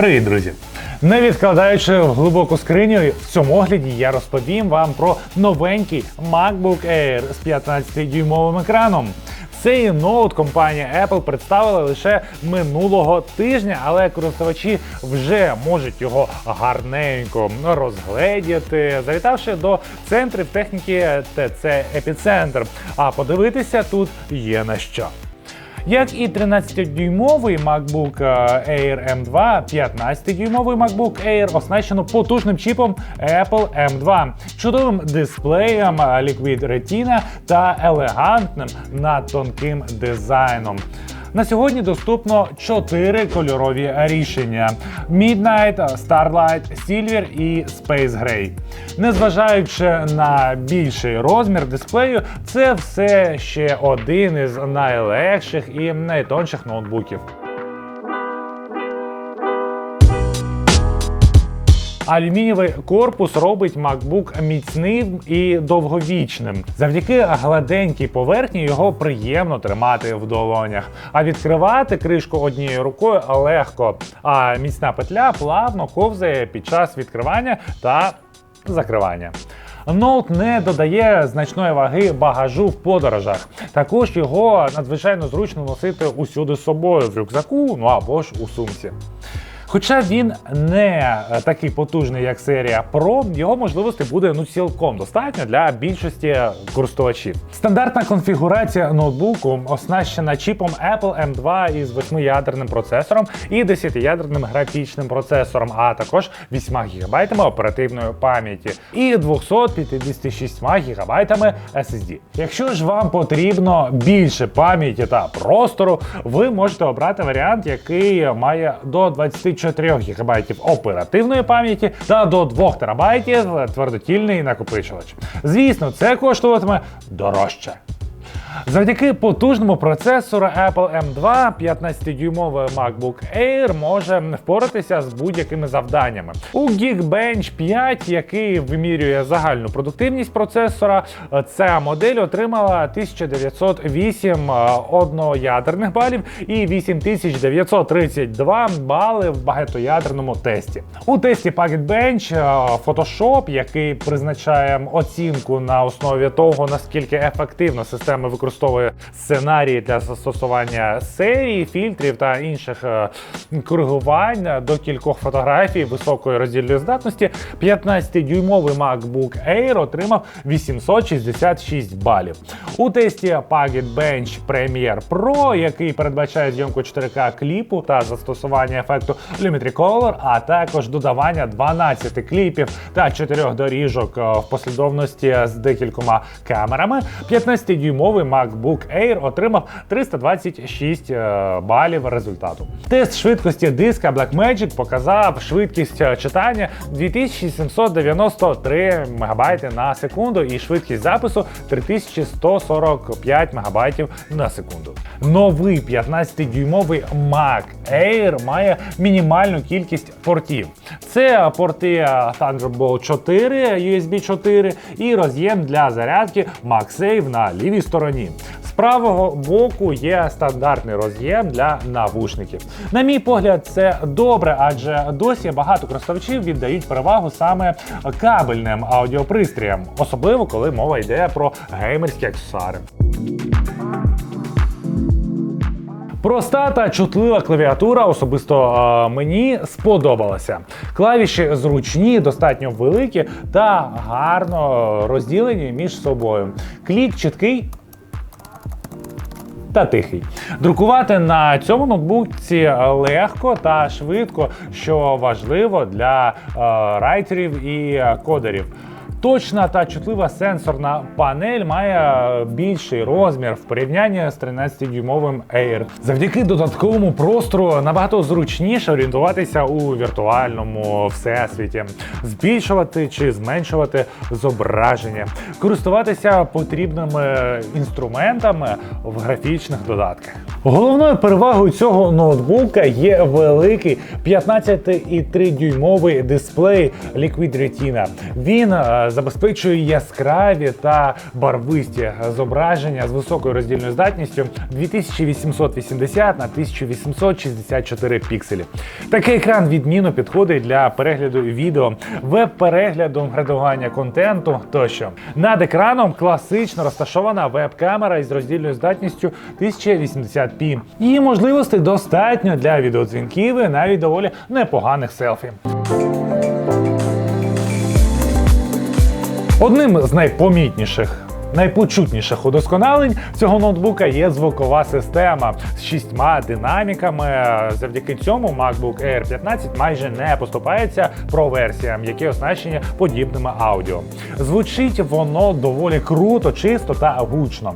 Привіт, друзі! Не відкладаючи в глибоку скриню, в цьому огляді я розповім вам про новенький MacBook Air з 15-дюймовим екраном. Цей ноут компанія Apple представила лише минулого тижня, але користувачі вже можуть його гарненько розгледіти, завітавши до центрів техніки TC Епіцентр. А подивитися тут є на що. Як і 13-дюймовий MacBook Air M2, 15-дюймовий MacBook Air оснащено потужним чіпом Apple M2, чудовим дисплеєм Liquid Retina та елегантним надтонким дизайном. На сьогодні доступно 4 кольорові рішення: Midnight, Starlight, Silver і Space Gray. Незважаючи на більший розмір дисплею, це все ще один із найлегших і найтонших ноутбуків. Алюмінієвий корпус робить MacBook міцним і довговічним. Завдяки гладенькій поверхні його приємно тримати в долонях. А відкривати кришку однією рукою легко. А міцна петля плавно ковзає під час відкривання та закривання. Ноут не додає значної ваги багажу в подорожах. Також його надзвичайно зручно носити усюди з собою в рюкзаку, ну або ж у сумці. Хоча він не такий потужний, як серія Pro, його можливості буде ну цілком достатньо для більшості користувачів. Стандартна конфігурація ноутбуку оснащена чіпом Apple M2 із 8-ядерним процесором і 10-ядерним графічним процесором, а також 8 ГБ оперативної пам'яті і 256 ГБ SSD. Якщо ж вам потрібно більше пам'яті та простору, ви можете обрати варіант, який має до 24 4 ГБ оперативної пам'яті та до 2 ТБ твердотільний накопичувач. Звісно, це коштуватиме дорожче. Завдяки потужному процесору Apple M2 15-дюймовий MacBook Air може впоратися з будь-якими завданнями. У Geekbench 5, який вимірює загальну продуктивність процесора, ця модель отримала 1908 одноядерних балів і 8932 бали в багатоядерному тесті. У тесті Packetbench Photoshop, який призначає оцінку на основі того, наскільки ефективно система використовує сценарії для застосування серії, фільтрів та інших е, коригувань до кількох фотографій високої роздільної здатності. 15-дюймовий MacBook Air отримав 866 балів. У тесті Paget Bench Premiere Pro, який передбачає зйомку 4К кліпу та застосування ефекту Lumetri Color, а також додавання 12 кліпів та 4 доріжок е, в послідовності з декількома камерами. 15-дюймовий MacBook Air отримав 326 е, балів результату. Тест швидкості диска Blackmagic показав швидкість е, читання 2793 МБ на секунду і швидкість запису 3145 МБ на секунду. Новий 15-дюймовий Mac Air має мінімальну кількість портів. Це порти Thunderbolt 4, USB 4 і роз'єм для зарядки MagSafe на лівій стороні. З правого боку є стандартний роз'єм для навушників. На мій погляд, це добре, адже досі багато користувачів віддають перевагу саме кабельним аудіопристроям, особливо коли мова йде про геймерські аксесуари. Проста та чутлива клавіатура особисто е, мені сподобалася. Клавіші зручні, достатньо великі та гарно розділені між собою. Клік чіткий. Та тихий. Друкувати на цьому ноутбуці легко та швидко, що важливо для е, райтерів і кодерів. Точна та чутлива сенсорна панель має більший розмір в порівнянні з 13-дюймовим Air. Завдяки додатковому простору набагато зручніше орієнтуватися у віртуальному всесвіті, збільшувати чи зменшувати зображення, користуватися потрібними інструментами в графічних додатках. Головною перевагою цього ноутбука є великий 15,3 дюймовий дисплей Liquid Retina. Він забезпечує яскраві та барвисті зображення з високою роздільною здатністю 2880 на 1864 пікселі. Такий екран відмінно підходить для перегляду відео, веб-перегляду, редагування контенту тощо. Над екраном класично розташована веб-камера із роздільною здатністю 1080p. Її можливостей достатньо для відеодзвінків і навіть доволі непоганих селфі. Одним з найпомітніших. Найпочутніших удосконалень цього ноутбука є звукова система з шістьма динаміками. Завдяки цьому MacBook Air 15 майже не поступається про версіям, які оснащені подібними аудіо. Звучить воно доволі круто, чисто та гучно.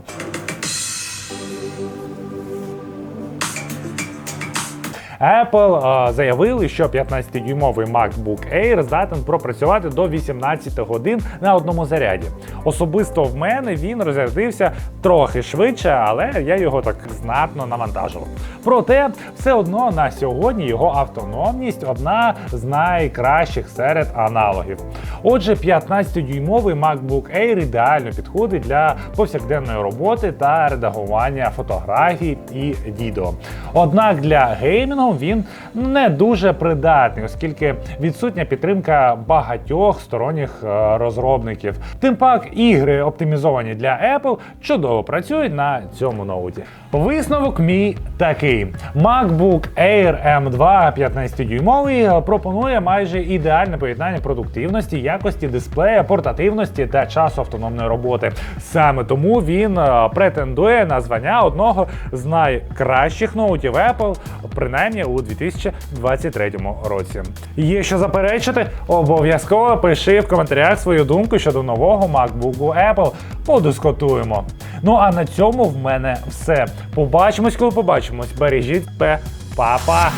Apple заявили, що 15-дюймовий MacBook Air здатен пропрацювати до 18 годин на одному заряді. Особисто в мене він розрядився трохи швидше, але я його так знатно навантажував. Проте, все одно на сьогодні його автономність одна з найкращих серед аналогів. Отже, 15-дюймовий MacBook Air ідеально підходить для повсякденної роботи та редагування фотографій і відео. Однак для геймінгу він не дуже придатний, оскільки відсутня підтримка багатьох сторонніх е, розробників. Тим пак ігри, оптимізовані для Apple, чудово працюють на цьому ноуті. Висновок мій такий: MacBook Air M2 15-дюймовий пропонує майже ідеальне поєднання продуктивності, якості дисплея, портативності та часу автономної роботи. Саме тому він е, претендує на звання одного з найкращих ноутів Apple, принаймні у 2023 році. Є що заперечити? Обов'язково пиши в коментарях свою думку щодо нового MacBook Apple. Подискутуємо. Ну а на цьому в мене все. Побачимось, коли побачимось. Бережіть пе, Па-па!